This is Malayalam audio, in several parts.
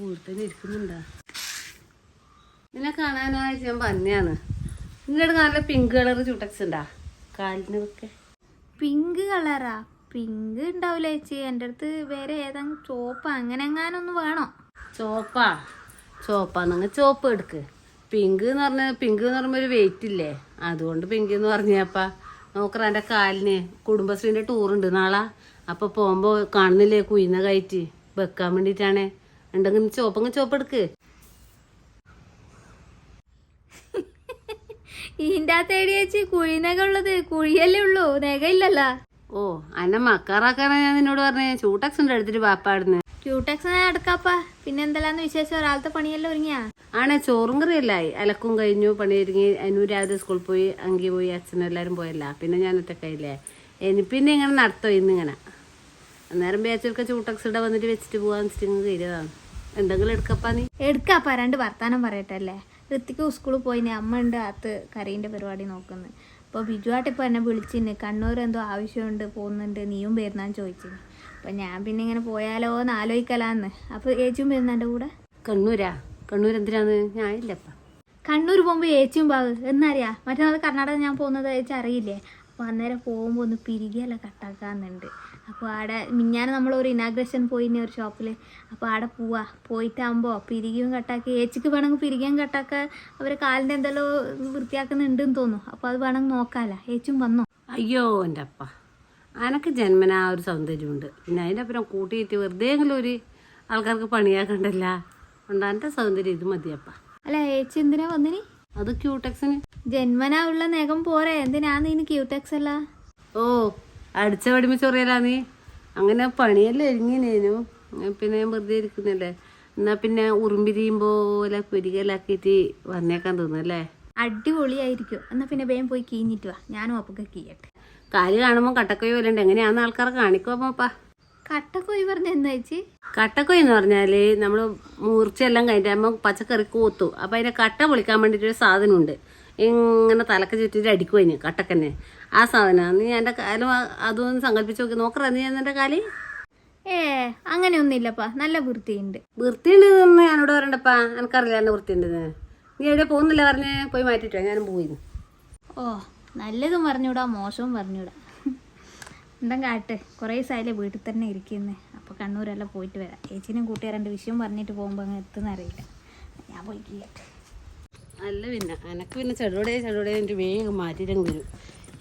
വീട്ടിൽ ഇരിക്കുന്നുണ്ടാ. നിന്നെ കാണാനായിട്ട് ഞാൻ പന്നിയാണ് നിങ്ങളുടെ നല്ല പിങ്ക് കളർ ചുട്ടക്സ് ഉണ്ടാ കാലിനൊക്കെ പിങ്ക് കളറാ പിങ്ക് ഉണ്ടാവില്ല ചേച്ചി. എന്റെ അടുത്ത് വേറെ ഏതാണ് ചോപ്പ് അങ്ങനെ എങ്ങാനൊന്നും വേണോ? ചോപ്പാ ചോപ്പാന്നങ്ങ് ചോപ്പ് എടുക്ക്. പിങ്ക് എന്ന് പറഞ്ഞ പിങ്ക് എന്ന് പറയുമ്പോൾ ഒരു വെയിറ്റ് ഇല്ലേ? അതുകൊണ്ട് പിങ്ക് എന്ന് പറഞ്ഞപ്പ നോക്കറ എന്റെ കാലിന്. കുടുംബശ്രീന്റെ ടൂറുണ്ട് നാളെ. അപ്പോൾ പോകുമ്പോൾ കാണുന്നില്ലേ? കുയിന്ന കയറ്റി വെക്കാൻ വേണ്ടിയിട്ടാണ്. ഉണ്ടെങ്കിൽ ചോപ്പങ്ങ് ചോപ്പ് എടുക്ക്. അകത്ത് ഏടി ചേച്ചി കുഴിനക ഉള്ളത് കുഴിയല്ലേ ഉള്ളൂ നഖയില്ലല്ല ഓ അന്നെ മക്കാറാക്കാനാ ഞാൻ നിന്നോട് പറഞ്ഞേ. ചൂട്ടക്സ് ഉണ്ട് എടുത്തിട്ട് പാപ്പാടുന്ന് ക്യൂടെക്സ് എടുക്കാപ്പാ. പിന്നെ എന്തെല്ലാന്ന് വിശേഷം? ഒരാളത്തെ പണിയെല്ലാം ഒരുങ്ങിയാ? ആണേ ചോറും കറിയല്ലായി അലക്കും കഴിഞ്ഞു പണി ഒരുങ്ങി. അനു രാവിലെ സ്കൂളിൽ പോയി അങ്കി പോയി അച്ഛനും എല്ലാവരും പോയല്ല. പിന്നെ ഞാൻ ഒറ്റക്കയില്ലേ? എനി പിന്നെ ഇങ്ങനെ നടത്തോ ഇന്നിങ്ങനെ. അന്നേരം ബേച്ചൊക്കെ ചൂട്ടക്സ് ഇവിടെ വന്നിട്ട് വെച്ചിട്ട് പോകാൻ വെച്ചിട്ട് ഇങ്ങനെ കയറിയതാണ് എന്തെങ്കിലും എടുക്കപ്പാ നീ? എടുക്കാപ്പാ രണ്ട് വർത്താനം പറയട്ടെ അല്ലേ ഋത്തിക്ക് സ്കൂളിൽ പോയിന് അമ്മ ഉണ്ട് അകത്ത് കറീന്റെ പരിപാടി നോക്കുന്നത് അപ്പോൾ ബിജുവായിട്ട് ഇപ്പോൾ എന്നെ വിളിച്ചിന് കണ്ണൂർ എന്തോ ആവശ്യമുണ്ട് പോകുന്നുണ്ട് നീയും വരുന്നാന്ന് ചോദിച്ചിന്. അപ്പോൾ ഞാൻ പിന്നെ ഇങ്ങനെ പോയാലോ എന്ന് ആലോചിക്കലാന്ന്. അപ്പോൾ ഏച്ചിയും വരുന്ന എന്റെ കൂടെ? കണ്ണൂരാ? കണ്ണൂർ എന്തിനാന്ന്? ഞാൻ ഇല്ലപ്പ കണ്ണൂർ പോകുമ്പോൾ ഏച്ചിയും പാവ് എന്നറിയാ? മറ്റന്നാൾ കർണാടക ഞാൻ പോകുന്നത് ഏച്ചി അറിയില്ലേ? അപ്പോൾ അന്നേരം പോകുമ്പോൾ ഒന്ന് പിരികെല്ലാം കട്ടാക്കാന്നുണ്ട്. അപ്പോൾ ആടെ മിഞ്ഞാന് നമ്മൾ ഒരു ഇനാഗ്രേഷൻ പോയിന് ഒരു ഷോപ്പിൽ അപ്പോൾ ആടെ പോവാ. പോയിട്ടാകുമ്പോൾ പിരികയും കട്ടാക്കി. ഏച്ചിക്ക് വേണമെങ്കിൽ പിരികയും കട്ടാക്ക അവർ കാലിന്റെ എന്തെല്ലോ വൃത്തിയാക്കുന്നുണ്ടെന്ന് തോന്നുന്നു. അപ്പോൾ അത് വേണമെങ്കിൽ നോക്കാമല്ല ഏച്ചും വന്നോ? അയ്യോ എന്റെ അപ്പ അനക്ക് ജന്മനാ ഒരു സൗന്ദര്യമുണ്ട്. പിന്നെ അതിന്റെ അപ്പുറം കൂട്ടിയിട്ട് വെറുതെ എങ്കിലും ഒരു ആൾക്കാർക്ക് പണിയാക്കണ്ടല്ല. എന്റെ സൗന്ദര്യം ഇത് മതിയപ്പ. അല്ല ഏച്ചി എന്തിനാ വന്നിനി? അത് ക്യൂടെക്സിന്. ജന്മനാ ഉള്ള നേഗം പോരെ. എന്തിനാ നീ ക്യൂടെക്സ് അല്ല? ഓ അടിച്ച പടിമ ചൊറിയലാ നീ? അങ്ങനെ പണിയെല്ലാം ഒരുങ്ങിനേനു. പിന്നെ ഞാൻ വെറുതെ ഇരിക്കുന്നില്ലേ? എന്നാ പിന്നെ ഉറുമ്പിരിയും പോലെ കുരികലാക്കിയിട്ട് വന്നേക്കാൻ തോന്നുന്നല്ലേ? അടിപൊളിയായിരിക്കും. എന്നാൽ പിന്നെ വേഗം പോയി കീഞ്ഞിട്ട് വാ. ഞാനും അപ്പൊക്കെ കീയട്ടെ. കാൽ കാണുമ്പോൾ കട്ടക്കൊയ് പോലെ ഉണ്ട്. എങ്ങനെയാന്ന് ആൾക്കാരെ കാണിക്കുമ്പോപ്പാ കട്ടക്കൊയ് പറഞ്ഞ എന്താ കട്ടക്കൊയ് എന്ന് പറഞ്ഞാൽ നമ്മൾ മൂർച്ചയെല്ലാം കഴിഞ്ഞാകുമ്പോൾ പച്ചക്കറി കൂത്തു. അപ്പം അതിന്റെ കട്ട പൊളിക്കാൻ വേണ്ടിട്ടൊരു സാധനം സാധനമുണ്ട്. ഇങ്ങനെ തലക്ക് ചുറ്റിട്ട് അടിക്കും കട്ടക്കന്നെ. ആ സാധനമാണ് നീ എന്റെ കാലും അതൊന്ന് സങ്കല്പിച്ച് നോക്കി. നോക്കറ നീ എന്റെ കാലി? ഏ അങ്ങനെയൊന്നുമില്ലപ്പാ. നല്ല വൃത്തിയുണ്ട്. വൃത്തിയുണ്ടെന്ന് ഞാനോട് പറയണ്ടപ്പാ. എനിക്കറിയില്ല എന്റെ വൃത്തിയുണ്ടെന്ന്. നീ എവിടെ പോകുന്നില്ല പറഞ്ഞ് പോയി മാറ്റിട്ടോ ഞാനും പോയി ഓ നല്ലതും പറഞ്ഞൂടാ മോശവും പറഞ്ഞൂടാ എന്താ കാട്ട്? കുറേ ദിവസമായില്ലേ വീട്ടിൽ തന്നെ ഇരിക്കുന്നത് അപ്പോൾ കണ്ണൂരെല്ലാം പോയിട്ട് വരാം. ചേച്ചിനും കൂട്ടുകാരന്റെ വിഷയം പറഞ്ഞിട്ട് പോകുമ്പോൾ അങ്ങ് എത്തുന്ന അറിയില്ല. ഞാൻ പോയി അല്ല പിന്നെ എനക്ക് പിന്നെ ചെടോടെ ചെടോടെ എന്റെ വേഗം മാറ്റിയിട്ടങ്ങ് വരും.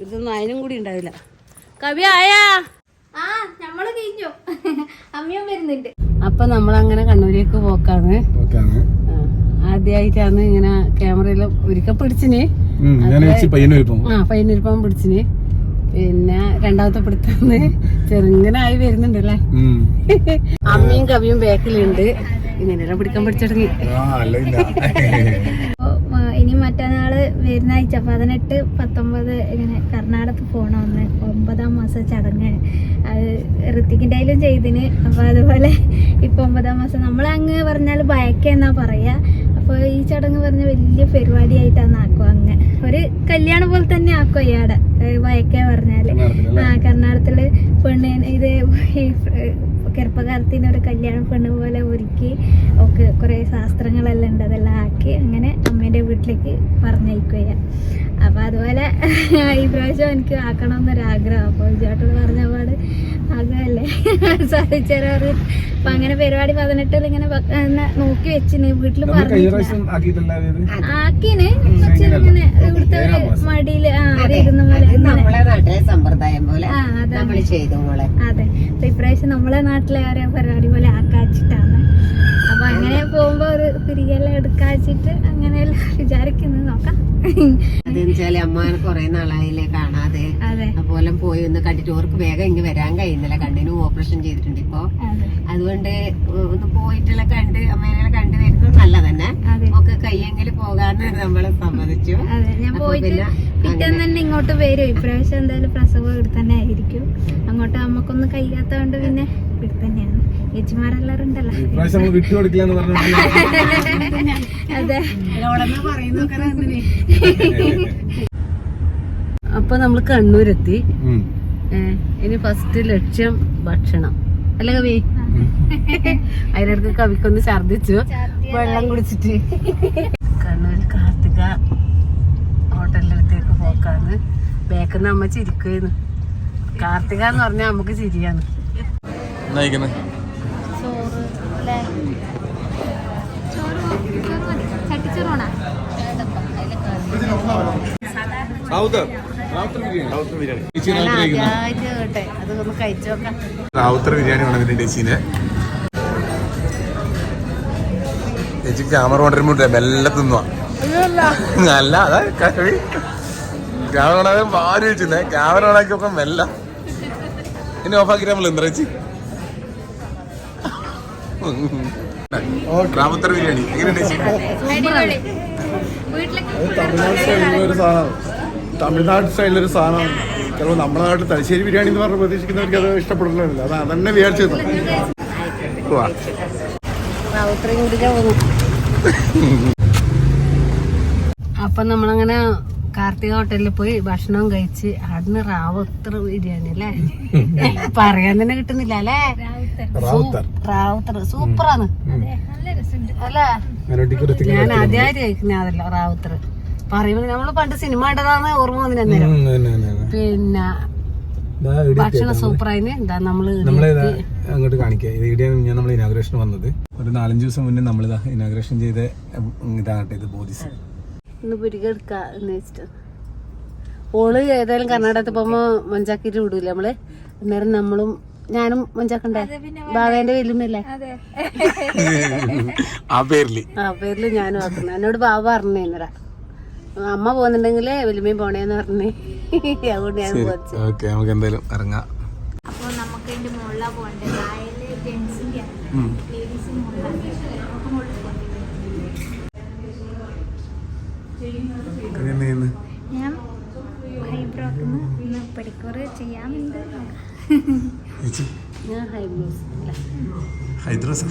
ഇതൊന്നും അതിനും കൂടി ഉണ്ടാവില്ല. കവി ആയാ? ആ നമ്മൾ കഴിഞ്ഞു. അമ്മയും വരുന്നുണ്ട്. അപ്പൊ നമ്മളങ്ങനെ കണ്ണൂരേക്ക് പോക്കാണ്. ആദ്യമായിട്ടാണ് ഇങ്ങനെ ക്യാമറയിൽ ഒരിക്കൽ പിടിച്ചിന്. ആ പയ്യനൊരുപ്പം പിടിച്ചിന്. പിന്നെ രണ്ടാമത്തെ പിടുത്തന്ന് ചെറുങ്ങനായി വരുന്നുണ്ടല്ലേ? അമ്മയും കവിയും ബാക്കിലുണ്ട് ഇങ്ങനെയെല്ലാം പിടിക്കാൻ പഠിച്ചിടങ്ങി ഇനി മറ്റന്നാൾ വരുന്ന ആഴ്ച പതിനെട്ട് പത്തൊമ്പത് ഇങ്ങനെ കർണാടകത്തിൽ പോകണമെന്ന് ഒമ്പതാം മാസം ചടങ്ങ് അത് ഋത്തിക്കിന്റെ അതിലും ചെയ്തിന്. അപ്പോൾ അതുപോലെ ഇപ്പോൾ ഒമ്പതാം മാസം. നമ്മൾ അങ്ങ് പറഞ്ഞാൽ ഭയക്കെന്നാ പറയുക അപ്പോൾ ഈ ചടങ്ങ് പറഞ്ഞ വലിയ പരിപാടിയായിട്ടാണ് ആക്കുക അങ്ങ്. ഒരു കല്യാണം പോലെ തന്നെ ആക്കുക ഇയാടെ. വയക്ക പറഞ്ഞാൽ? ആ കർണാടകത്തിൽ പെണ്ണിന് ഇത് ഈ ചെറുപ്പകാലത്തിന് ഒരു കല്യാണ പെണ്ണ് പോലെ ഒരുക്കി ഒക്കെ കുറേ ശാസ്ത്രങ്ങളെല്ലാം ഉണ്ട് അതെല്ലാം ആക്കി അങ്ങനെ അമ്മേന്റെ വീട്ടിലേക്ക് പറഞ്ഞയക്കുക അപ്പോൾ അതുപോലെ ഈ പ്രാവശ്യം എനിക്ക് ആക്കണമെന്നൊരാഗ്രഹം. അപ്പോൾ ചേട്ടോട് പറഞ്ഞ പാട് ആഗ്രഹമല്ലേ സാധിച്ചേരാറ് അപ്പം അങ്ങനെ പരിപാടി പതിനെട്ടിൽ ഇങ്ങനെ നോക്കി വെച്ചിന് വീട്ടിൽ പറഞ്ഞു ആക്കിന്. പക്ഷെ ഇങ്ങനെ ഇവിടുത്തെ ഒരു മടിയിൽ ആ അത് ഇരുന്ന പോലെ അങ്ങനെ നമ്മളെ നാട്ടിലെ സമ്പ്രദായം പോലെ നമ്മൾ ചെയ്തു മോളെ. അതെ. ഇപ്രാവശ്യം നമ്മളെ നാട്ടിലെ ഓരോ പരിപാടി പോലെ ആക്കാച്ചിട്ടാണ്. അങ്ങനെ പോകുമ്പോ ഒരു തിരികെല്ലാം എടുക്കാച്ചിട്ട് അങ്ങനെയെല്ലാം വിചാരിക്കുന്നു നോക്കാം. അതെന്ന് വെച്ചാൽ അമ്മാനെ കൊറേ നാളായില്ലേ കാണാതെ. അതെ. അതുപോലെ പോയി ഒന്ന് കണ്ടിട്ട് ഓർക്ക് വേഗം ഇങ്ങ് വരാൻ കഴിയുന്നില്ല. കണ്ണിന് ഓപ്പറേഷൻ ചെയ്തിട്ടുണ്ട് ഇപ്പൊ. അതുകൊണ്ട് ഒന്ന് പോയിട്ടുള്ള കണ്ട് അമ്മേനെ കണ്ടു വരുന്നത് നല്ലതന്നെ. തന്നെ ഒക്കെ കയ്യെങ്കിലും പോകാന്ന് നമ്മൾ സമ്മതിച്ചു. ഞാൻ പോയിട്ട് പിന്നെ പിറ്റേന്ന് തന്നെ ഇങ്ങോട്ട് വരും. ഇപ്രാവശ്യം എന്തായാലും പ്രസവം ഇവിടെ തന്നെ ആയിരിക്കും. അങ്ങോട്ട് അമ്മക്കൊന്നും കഴിയാത്തതുകൊണ്ട് പിന്നെ ഇവിടെ തന്നെയാണ് ചേച്ചിമാരെല്ലാവരും ഉണ്ടല്ലോ ഇപ്രാവശ്യം നമ്മൾ വിട്ടു കൊടുക്കില്ല എന്ന് പറഞ്ഞു അതെ. അപ്പൊ നമ്മൾ കണ്ണൂരെത്തി. ഇനി ഫസ്റ്റ് ലക്ഷ്യം ഭക്ഷണം. അല്ല കവി? അതിനിടക്ക് കവിക്കൊന്ന് ഛർദിച്ചു വെള്ളം കുടിച്ചിട്ട്. കണ്ണൂർ കാർത്തിക ഹോട്ടലിനടുത്തേക്ക് പോക്കാന്ന്. ബേക്കുന്ന അമ്മ ചിരിക്കുന്നു കാർത്തിക എന്ന് പറഞ്ഞാൽ നമുക്ക് ചിരിയാണ്. ചോറ് അല്ലേ? ചട്ടിച്ചോറാണോ? നോക്കാം. റാവുത്തർ ബിരിയാണി വേണം ചേച്ചീനെ ചേച്ചി ക്യാമറ കൊണ്ടുവരുമ്പോ മെല്ലെ തിന്നുവാ. അല്ല അതാ കഴി ക്യാമറ ഭാര്യ വെച്ചിരുന്നേ ക്യാമറ ഓണാക്കി നോക്കാൻ മെല്ല. ഇനി ഓഫാക്കി നമ്മൾ എന്താ ചേച്ചി? റാവുത്തർ ബിരിയാണി. എങ്ങനെയുണ്ട് തമിഴ്നാട് സ്റ്റൈലിലൊരു സാധനമാണ് ചിലപ്പോൾ നമ്മുടെ നാട്ടിൽ തലശ്ശേരി ബിരിയാണി എന്ന് പറഞ്ഞ് പ്രതീക്ഷിക്കുന്നവർക്ക് അത് ഇഷ്ടപ്പെടുന്നില്ല അത് അതന്നെ വിചാരിച്ചത്. വാ. റാവുത്തറയും കുടിക്കാൻ പോകുന്നു അപ്പൊ നമ്മളങ്ങനെ കാർത്തിക ഹോട്ടലിൽ പോയി ഭക്ഷണം കഴിച്ച് അവിടുന്ന് റാവുത്തർ ബിരിയാണി അല്ലേ? പറയാൻ തന്നെ കിട്ടുന്നില്ല അല്ലേ? റാവുത്തർ സൂപ്പറാണ് അല്ലേ? ഞാൻ ആദ്യമായിട്ട് കഴിക്കുന്ന അതല്ല റാവുത്തർ പറയുമ്പോ നമ്മൾ പണ്ട് സിനിമ കണ്ടതാന്ന് ഓർമ്മ അന്നേരം. പിന്നെ ഭക്ഷണം സൂപ്പറായിന് എന്താ നമ്മൾ അങ്ങോട്ട് കാണിക്കാം. ഇത് ഇവിടെയാണ് ഞാൻ നമ്മൾ ഇനാഗ്രേഷൻ വന്നത്. ഒരു നാലഞ്ച് ദിവസം മുന്നേ നമ്മൾ ഇനാഗ്രേഷൻ ചെയ്ത ഇതാകട്ടെ ഇത് ബോധിസ് ഇന്ന് പുരിക എന്ന് വെച്ചിട്ട്. ഓൾ ഏതായാലും കർണാടകത്തിൽ പോകുമ്പോ മഞ്ചാക്കിട്ട് വിടൂല നമ്മൾ? അന്നേരം നമ്മളും ഞാനും മുഞ്ചാക്കണ്ടേ ബാവേന്റെ വെല്ലുമില്ലേ അതെ. ആ പേരിൽ. ആ പേരിൽ ഞാനും ആക്കുന്നു. എന്നോട് ബാബ പറഞ്ഞു ഇന്നര അമ്മ പോകുന്നുണ്ടെങ്കിൽ വലുമയും പോണേന്ന് പറഞ്ഞു. അതുകൊണ്ട് ഞാൻ ഓക്കെ നമുക്ക് എന്തായാലും ഇറങ്ങാം. അപ്പോൾ നമുക്ക് ഞാൻ ഹൈബ്രോക്കിന്ന് ഇന്ന് ചേച്ചി ഞാൻ ഹൈബ്രോസ് ഹൈദ്രോസാ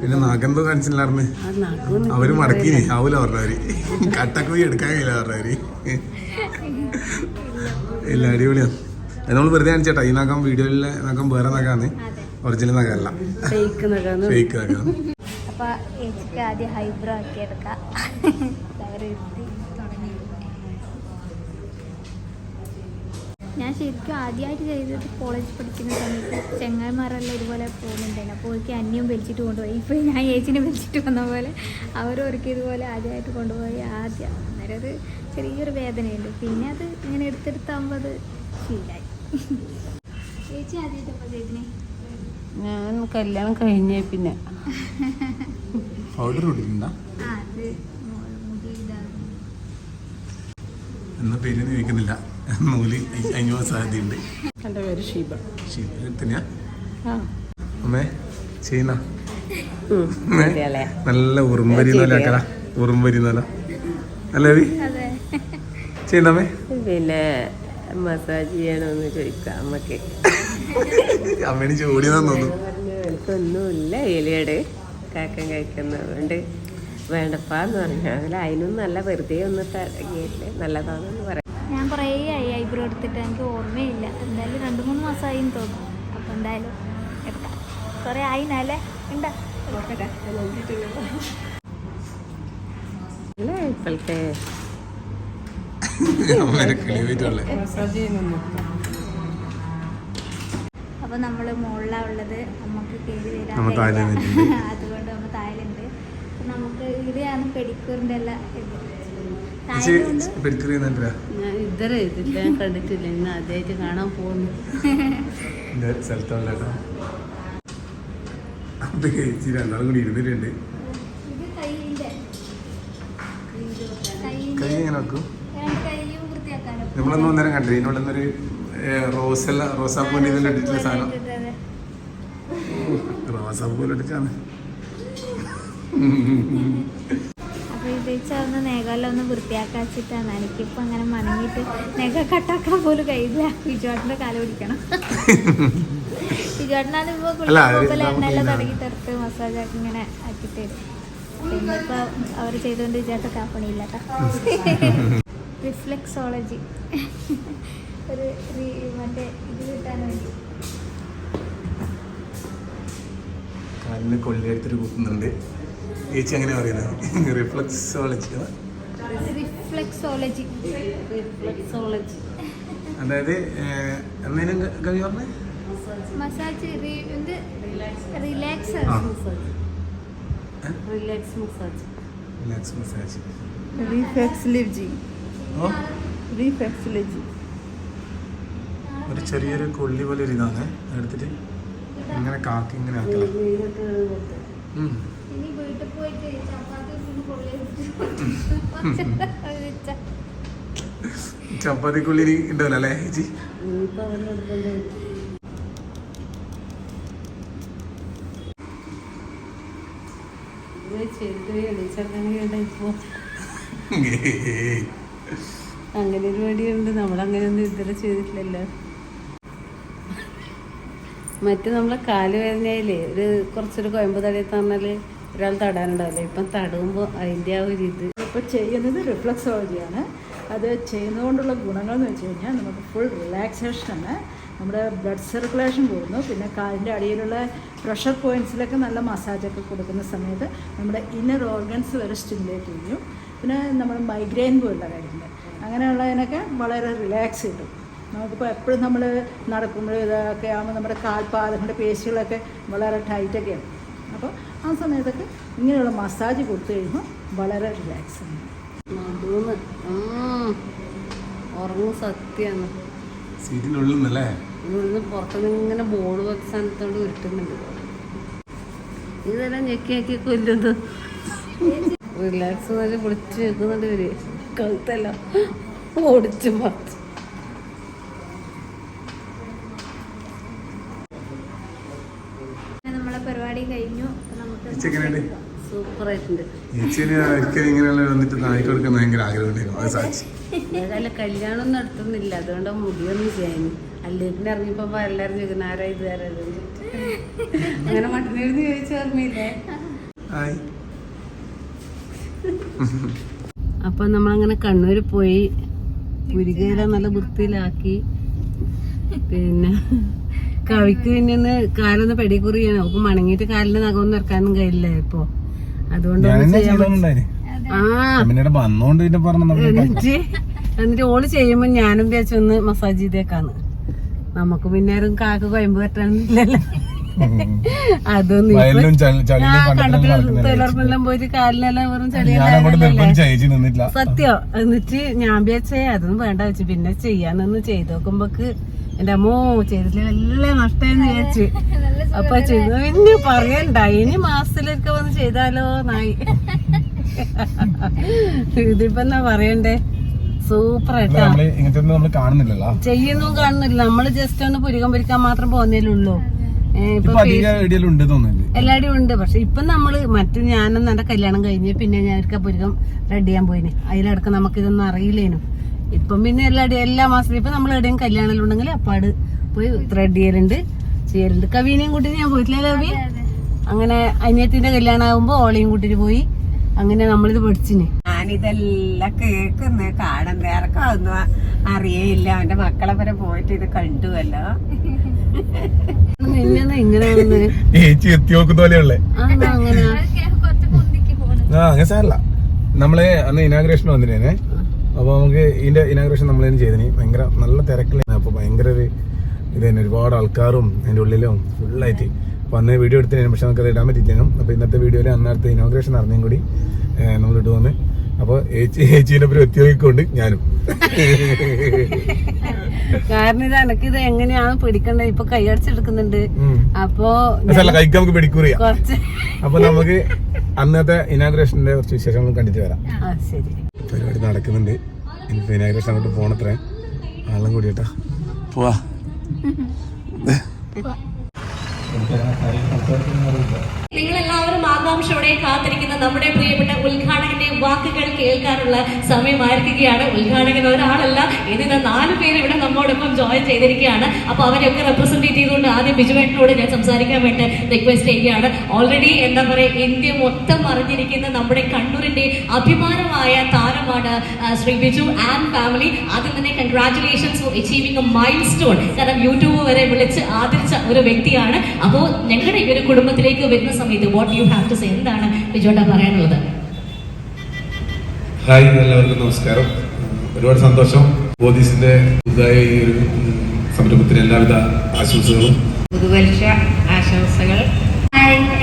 പിന്നെ നാക്കെന്തോ കാണിച്ചില്ലാർന്ന് നാക്കും അവർ മടക്കിനി ആവൂല പറഞ്ഞവര് കട്ടക്ക് പോയി എടുക്കാൻ കഴിയില്ല പറഞ്ഞവര് ഇല്ല അടിപൊളിയാണ് നമ്മൾ വെറുതെ കാണിച്ചേട്ടാ. ഈ നഖം വീഡിയോയിലെ നഖം വേറെ നഖാന്ന്. ഒറിജിനൽ നഖമല്ല ഫേക്ക് അപ്പോൾ ചേച്ചിക്ക് ആദ്യം ഹൈബ്രോ ആക്കി എടുക്കാം അവരെത്തി തുടങ്ങി ഞാൻ ശരിക്കും ആദ്യമായിട്ട് ചെയ്തത് കോളേജ് പഠിക്കുന്ന സമയത്ത് ചെങ്ങന്മാരെല്ലാം ഇതുപോലെ പോകുന്നുണ്ടായിരുന്നു. അപ്പോൾ ഒരിക്കൽ അന്യം വലിച്ചിട്ട് കൊണ്ടുപോയി. ഇപ്പോൾ ഞാൻ ഏച്ചിനെ വലിച്ചിട്ട് വന്ന പോലെ അവരൊരുക്കി ഇതുപോലെ ആദ്യമായിട്ട് കൊണ്ടുപോയി. ആദ്യം അന്നേരം അത് ചെറിയൊരു വേദനയുണ്ട്. പിന്നെ അത് ഇങ്ങനെ എടുത്തെടുത്താകുമ്പോൾ അത് ശീലായി. ചേച്ചി ആദ്യമായിട്ട് ചേച്ചിനെ ഞാൻ കല്യാണം കഴിഞ്ഞേ പിന്നെ. ഇട്ടിട്ടുണ്ടാ ഇതാണ് എന്ന പേര് ചോദിക്കുന്നില്ല. നൂൽ അഞ്ഞൂറ് സാധ്യതയുണ്ട്. എന്റെ പേര് ഷീബ. ഷീബ തന്നെയാ അമ്മേ ചെയ്യുന്ന? നല്ല ഉറുമ്പരി നോലാക്കല ഉറുമ്പരി നോല. അല്ലേ ചെയ്യുന്നമ്മേ പിന്നെ മസാജ് ചെയ്യണമെന്ന് ചോദിക്കാം അമ്മയ്ക്ക്. അമ്മേന് ജോലി തോന്നുന്നു. എനിക്കൊന്നുമില്ല എലിയട് കാക്കം കഴിക്കുന്നതുകൊണ്ട് വേണ്ടപ്പാന്ന് പറഞ്ഞു. അതിൽ അതിനും നല്ല വെറുതെ ഒന്ന് തടങ്ങിയില്ലേ നല്ലതാണെന്ന് പറയാം ഞാൻ കുറേ ഐബ്രോ എടുത്തിട്ട് എനിക്ക് ഓർമ്മയില്ല. എന്തായാലും രണ്ട് മൂന്ന് മാസമായി എന്ന് തോന്നുന്നു. അപ്പോൾ എന്തായാലും എടുക്കാം. കുറേ ആയിനല്ലേ ഉണ്ടാ ഇപ്പോഴത്തെ? അപ്പോൾ നമ്മൾ മുകളിലാണ് ഉള്ളത്. നമുക്ക് കയറി വരാൻ നമ്മ തായലുണ്ട് അതുകൊണ്ട് നമ്മ താഴെയുണ്ട്. നമുക്ക് ഇതാണ് പെഡിക്കൂറിന്റെ എല്ലാം ഇത്. ഞാൻ ഇതുവരെ ഇതില്ല ഞാൻ കണ്ടിട്ടില്ല. ഇന്ന് ആദ്യമായിട്ട് കാണാൻ പോകുന്നു. രണ്ടാളും കൂടി ഇരുന്നിട്ടുണ്ട്. കൈ എങ്ങനെ വെക്കും? നമ്മളൊന്നും അന്നേരം കണ്ടില്ല ഇതിനുള്ള ഒരു റോസല്ല റോസാപ്പൂവിന്റെ ഇതിൽ ഇട്ടിട്ടുള്ള സാധനം. അതെ. ചേർന്ന് നെഗമെല്ലാം ഒന്ന് വൃത്തിയാക്കാൻ വെച്ചിട്ടാണ് എനിക്കിപ്പോൾ അങ്ങനെ മണങ്ങിയിട്ട് നെഗ കട്ടാക്കാൻ പോലും കഴിയില്ല. വിജുവാട്ടിന്റെ കാല പിടിക്കണം. വിജുവാട്ടിനാണ് ഇപ്പോൾ കുളിക്കുമ്പോൾ എണ്ണയെല്ലാം തുടങ്ങി തെറുത്ത് മസാജ് ആക്കി ഇങ്ങനെ ആക്കിയിട്ട് പിന്നെ ഇപ്പോൾ അവർ ചെയ്തുകൊണ്ട് വിചാരിച്ച കാപ്പണിയില്ല റിഫ്ലെക്സോളജി ഒരു മറ്റേ ഇത് കിട്ടാൻ വേണ്ടി. കാലിന് കൊള്ളി എടുത്തിട്ട് കുത്തുന്നുണ്ട്. ചേച്ചി അങ്ങനെ പറയുന്നത് റിഫ്ലക്സോളജി റിഫ്ലെക്സോളജി റിഫ്ലക്സോളജി അതായത് എന്നേലും കവി പറഞ്ഞേ? Massage relax. Relax massage relax ഒരു ചെറിയൊരു കൊള്ളി പോലെ ഒരു ഇതാണ്. എടുത്തിട്ട് ഇങ്ങനെ കാക്കി ഇങ്ങനെ. ഇനി വീട്ടിൽ പോയിട്ട് ചപ്പാത്തി ചപ്പാത്തിക്കുള്ളിൽ ഉണ്ടാവില്ല അല്ലേ ചേച്ചി. അങ്ങനെ ഒരു മടിയുണ്ട് നമ്മളങ്ങനെയൊന്നും ഇതുവരെ ചെയ്തിട്ടില്ലല്ലോ. മറ്റു നമ്മളെ കാൽ വേദനയിൽ ഒരു കുറച്ചൊരു കോയമ്പ് തടയത്ത് പറഞ്ഞാൽ ഒരാൾ തടാനുണ്ടാവില്ല ഇപ്പം തടുമ്പോൾ അതിന്റെ ആ ഒരു ഇത്. ഇപ്പോൾ ചെയ്യുന്നത് റിഫ്ലക്സോളജിയാണ്. അത് ചെയ്യുന്നതുകൊണ്ടുള്ള ഗുണങ്ങൾ എന്ന് വെച്ച് കഴിഞ്ഞാൽ നമുക്ക് ഫുൾ റിലാക്സേഷനാണ് നമ്മുടെ ബ്ലഡ് സർക്കുലേഷൻ കൂടുന്നു. പിന്നെ കാലിന്റെ അടിയിലുള്ള പ്രഷർ പോയിന്റ്സിലൊക്കെ നല്ല മസാജൊക്കെ കൊടുക്കുന്ന സമയത്ത് നമ്മുടെ ഇന്നർ ഓർഗൻസ് വരെ സ്റ്റിമുലേറ്റ് ചെയ്യും പിന്നെ നമ്മൾ മൈഗ്രെയിൻ പോലുള്ള കാര്യങ്ങൾ. അങ്ങനെയുള്ളതിനൊക്കെ വളരെ റിലാക്സ് കിട്ടും. നമുക്കിപ്പോൾ എപ്പോഴും നമ്മൾ നടക്കുമ്പോഴും ഇതൊക്കെ ആകുമ്പോൾ നമ്മുടെ കാൽപാദങ്ങളുടെ പേശികളൊക്കെ വളരെ ടൈറ്റൊക്കെയാണ് അപ്പോൾ ആ സമയത്തൊക്കെ ഇങ്ങനെയുള്ള മസാജ് കൊടുത്തു കഴിയുമ്പോൾ വളരെ റിലാക്സ് ആണ്. ഉറങ്ങും ഇവിടുന്ന് പുറത്തുനിന്ന് ഇങ്ങനെ ബോൾ വെച്ച സ്ഥാനത്തോട് ഉരുട്ടുന്നുണ്ട്. ഇതെല്ലാം ഞെക്കി ഞെക്കി കൊല്ലുന്നത് റിലാക്സ് നല്ല വിളിച്ച് വെക്കുന്നുണ്ട് ഇവർ. കഴുത്തല്ല ഓടിച്ചു മറിച്ച് നമ്മളെ പരിപാടി കഴിഞ്ഞു ഇങ്ങനെയുള്ള വന്നിട്ട് നായി കൊടുക്കാൻ ഭയങ്കര ആഗ്രഹമുണ്ടായിരുന്നു. അത് സാധിച്ചു. ഏതായാലും കല്യാണം നടത്തുന്നില്ല. അതുകൊണ്ട് മുടിയൊന്നും ചെയ്യാൻ. അല്ലെങ്കിൽ ഇറങ്ങിയപ്പോ എല്ലാവരും ചോദിക്കുന്ന ആരാ ഇത് ആരാ ഇത് എന്ന് ചോദിച്ചിട്ട്. അങ്ങനെ മട്ടനെഴുതി ചോദിച്ചു ഓർമ്മയില്ലേ? ഹായ്. അപ്പൊ നമ്മളങ്ങനെ കണ്ണൂര് പോയി പുരികയില നല്ല വൃത്തിയിലാക്കി. പിന്നെ കവിക്ക് പിന്നെ ഒന്ന് കാലൊന്ന് പെടിക്കുറിയാണ് അപ്പൊ അവക്ക് മണങ്ങിയിട്ട് കാലിന്റെ നഖമൊന്നും ഇറക്കാനും കഴിയില്ല ഇപ്പൊ. അതുകൊണ്ട് എന്നിട്ട് എന്നിട്ട് ഓൾ ചെയ്യുമ്പോ ഞാനും വിചാരിച്ചു ഒന്ന് മസാജ് ചെയ്തേക്കാന്ന്. നമുക്ക് പിന്നെ ആരും കാക്ക കൊയമ്പ് പറ്റാനില്ലല്ലോ അതൊന്നും ഇപ്പൊ വയലിലും ചളി- ആ ചളിയിലും കണ്ടത്തിലും തൊഴിലുറപ്പെല്ലാം പോയിട്ട് കാലിനെല്ലാം വെറും ചെളിയെല്ലാം സത്യം. എന്നിട്ട് ഞാൻ വിചാരിച്ചേ അതൊന്നും വേണ്ട വെച്ചു പിന്നെ ചെയ്യാനൊന്ന് ചെയ്ത് നോക്കുമ്പോക്ക് എന്റെ അമ്മോ ചെയ്തിട്ടില്ല? നല്ല നഷ്ടമെന്ന് വിചാരിച്ചു. അപ്പൊ ചെയ്തു. ഇനി പറയണ്ട. ഇനി മാസത്തിലൊക്കെ വന്ന് ചെയ്താലോ നായി ഇതിപ്പോ എന്നാ പറയണ്ടേ? സൂപ്പർ ആയിട്ടാ ചെയ്യുന്നു കാണുന്നില്ല. നമ്മൾ ജസ്റ്റ് ഒന്ന് പുരുകം പുരുക്കാൻ മാത്രം പോകുന്നേലുള്ളൂ എല്ലാടും ഉണ്ട് തോന്നുന്നു എല്ലാവരും ഉണ്ട്. പക്ഷെ ഇപ്പൊ നമ്മൾ മറ്റു ഞാനും എന്റെ കല്യാണം കഴിഞ്ഞ് പിന്നെ ഞാൻ പുരുകം റെഡി ചെയ്യാൻ പോയിന്. അതിലടക്കം നമുക്ക് ഇതൊന്നും അറിയില്ലേനു. ഇപ്പം പിന്നെ എല്ലാ എല്ലാ മാസത്തിലും ഇപ്പൊ നമ്മൾ എവിടെയും കല്യാണം ഉണ്ടെങ്കിൽ അപ്പാട് പോയി ത്രെഡ് ചെയ്യലുണ്ട്. ചെയ്യലുണ്ട്. കവീനെയും കൂട്ടി ഞാൻ പോയിട്ടില്ല കവി? അങ്ങനെ അനിയത്തിന്റെ കല്യാണം ആകുമ്പോ ഓളയും കൂട്ടിട്ട് പോയി. അങ്ങനെ നമ്മളിത് പഠിച്ചിന്. ഞാനിതെല്ലാം കേൾക്കുന്നു. കാണാൻ നേരൊക്കെ ഒന്നും അറിയേയില്ല. അവന്റെ മക്കളെ വരെ പോയിട്ട് ഇത് കണ്ടുവല്ലോ. നിന്നെ ഇങ്ങനെ വന്ന്? ചേച്ചി എത്തി നോക്കുന്ന പോലെയുള്ളേ ആ അങ്ങനെ? കുറച്ച് നമ്മളെ പോകണം ആ അങ്ങനെ സാരല്ല. നമ്മളെ അന്ന് ഇനാഗ്രേഷൻ വന്നിരുന്നേ. അപ്പൊ നമുക്ക് ഇതിന്റെ ഇനാഗ്രേഷൻ നമ്മൾ തന്നെ ചെയ്തിന്. ഭയങ്കര നല്ല തിരക്കിലാണ്. അപ്പൊ ഭയങ്കര ഒരു ഇത് തന്നെ. ഒരുപാട് ആൾക്കാരും അതിന്റെ ഉള്ളിലും ഫുള്ളായിട്ട് അപ്പൊ അന്ന് വീഡിയോ എടുത്തതിന് പക്ഷെ നമുക്ക് അത് ഇടാൻ പറ്റിയിട്ടില്ല. അപ്പൊ ഇന്നത്തെ വീഡിയോയിൽ അന്നേരത്തെ ഇനോഗ്രേഷൻ നടന്നേം കൂടി നമ്മൾ ഇടുവന്ന് അപ്പൊ ഏച്ചി ഏച്ചീന്റെ ഒരു എത്തിയോക്കൊണ്ട് ഞാനും. കാരണം ഇത് എനക്ക് ഇത് എങ്ങനെയാണ് പിടിക്കണ്ടത് ഇപ്പൊ കൈയടിച്ചെടുക്കുന്നുണ്ട് അപ്പോ കൈക്ക് നമുക്ക് പിടിക്കൂറിയ അപ്പൊ നമുക്ക് അന്നത്തെ ഇനാഗ്രേഷന്റെ കുറച്ച് വിശേഷങ്ങൾ കണ്ടിട്ട് വരാം. ശരി. പരിപാടി നടക്കുന്നുണ്ട്. ഇനിയിപ്പോ വിനായകൃഷ്ണ അങ്ങോട്ട് പോണത്രേ. ആളും കേട്ടോ. പോവാ. നിങ്ങളെല്ലാവരും ആകാംക്ഷയോടെ കാത്തിരിക്കുന്ന നമ്മുടെ പ്രിയപ്പെട്ട ഉദ്ഘാടകന്റെ വാക്കുകൾ കേൾക്കാനുള്ള സമയമായിരിക്കുകയാണ്. ഉദ്ഘാടകൻ ഒരാളല്ല ഇതിന് നാല് പേര് ഇവിടെ നമ്മോടൊപ്പം ജോയിൻ ചെയ്തിരിക്കുകയാണ്. അപ്പൊ അവരെയൊക്കെ റെപ്രസെന്റ് ചെയ്തുകൊണ്ട് ആദ്യം ബിജുവേട്ടനോട് ഞാൻ സംസാരിക്കാൻ വേണ്ടി റിക്വസ്റ്റ് ചെയ്യുകയാണ്. ഓൾറെഡി എന്താ പറയുക ഇന്ത്യ മൊത്തം അറിഞ്ഞിരിക്കുന്ന നമ്മുടെ കണ്ണൂരിന്റെ അഭിമാനമായ താരമാണ് ശ്രീ ബിജു ആൻഡ് ഫാമിലി ആദ്യം തന്നെ congratulations for achieving a milestone കാരണം യൂട്യൂബ് വരെ വിളിച്ച് ആദരിച്ച ഒരു വ്യക്തിയാണ്. അപ്പോൾ ഞങ്ങളുടെ ഈ ഒരു കുടുംബത്തിലേക്ക് വരുന്ന സമയത്ത് what you have to say എന്താണ് ബിജോട്ട പറയാനുള്ളത്? ഹായ് എല്ലാവർക്കും നമസ്കാരം. ഒരുപാട് സന്തോഷം. ബോധീസിന്റെ പുതുതായ ഈ ഒരു സംരംഭത്തിന് എല്ലാവിധ ആശംസകളും. പുതുവർഷ ആശംസകൾ.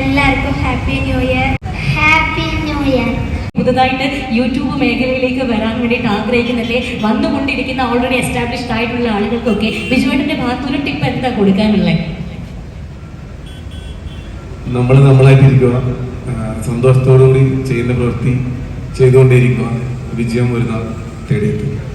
എല്ലാവർക്കും happy new year happy new year പുതുതായിട്ട് യൂട്യൂബ് മേഖലയിലേക്ക് വരാൻ വേണ്ടിയിട്ട് ആഗ്രഹിക്കുന്നല്ലേ വന്നുകൊണ്ടിരിക്കുന്ന ഓൾറെഡി എസ്റ്റാബ്ലിഷ്ഡ് ആയിട്ടുള്ള ആളുകൾക്കൊക്കെ ബിജുവേട്ടന്റെ ഭാഗത്തൊരു ടിപ്പ് എന്താ കൊടുക്കാനുള്ളത് നമ്മൾ നമ്മളായിട്ടിരിക്കുക. സന്തോഷത്തോടു കൂടി ചെയ്യുന്ന പ്രവൃത്തി ചെയ്തുകൊണ്ടേയിരിക്കുക. വിജയം ഒരു നാൾ തേടിയെത്തും.